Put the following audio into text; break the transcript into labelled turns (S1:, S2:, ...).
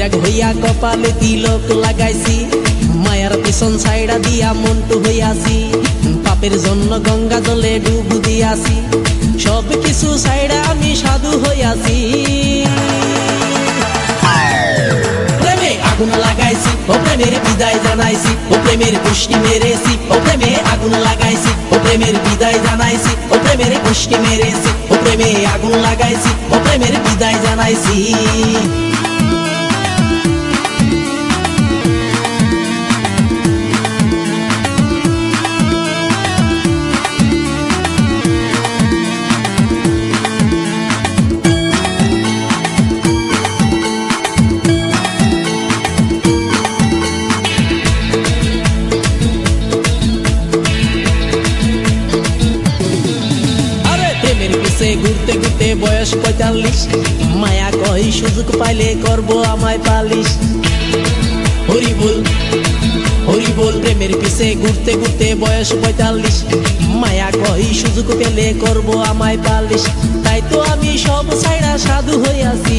S1: বৈরাগ হইয়া কপালে তিলক লাগাইছি। মায়ার পিছন ছাইড়া দিয়া মন্টু হইয়াছি। পাপের জন্য গঙ্গা জলে ডুব দিয়াছি। সব কিছু ছাইড়া আমি সাধু হইয়াছি। আগুন লাগাইছি, ও প্রেমের বিদায় জানাইছি, ও প্রেমের পুষ্টি মেরেছি, ও প্রেমে আগুন লাগাইছি, ও প্রেমের বিদায় জানাইছি, ও প্রেমের পুষ্টি মেরেছি, ও প্রেমে আগুন লাগাইছি, ও প্রেমের বিদায় জানাইছি। প্রেমের পিছে ঘুরতে ঘুরতে বয়স পঁয়তাল্লিশ। মায়া কই সুযোগ পাইলে করব আমায় পালিশ। হরি বল হরি বল, প্রেমের পিছে ঘুরতে ঘুরতে বয়স পঁয়তাল্লিশ। মায়া কই সুযোগ পেলে করব আমায় পালিশ। তাই তো আমি সব ছাইড়া সাধু হইয়াছি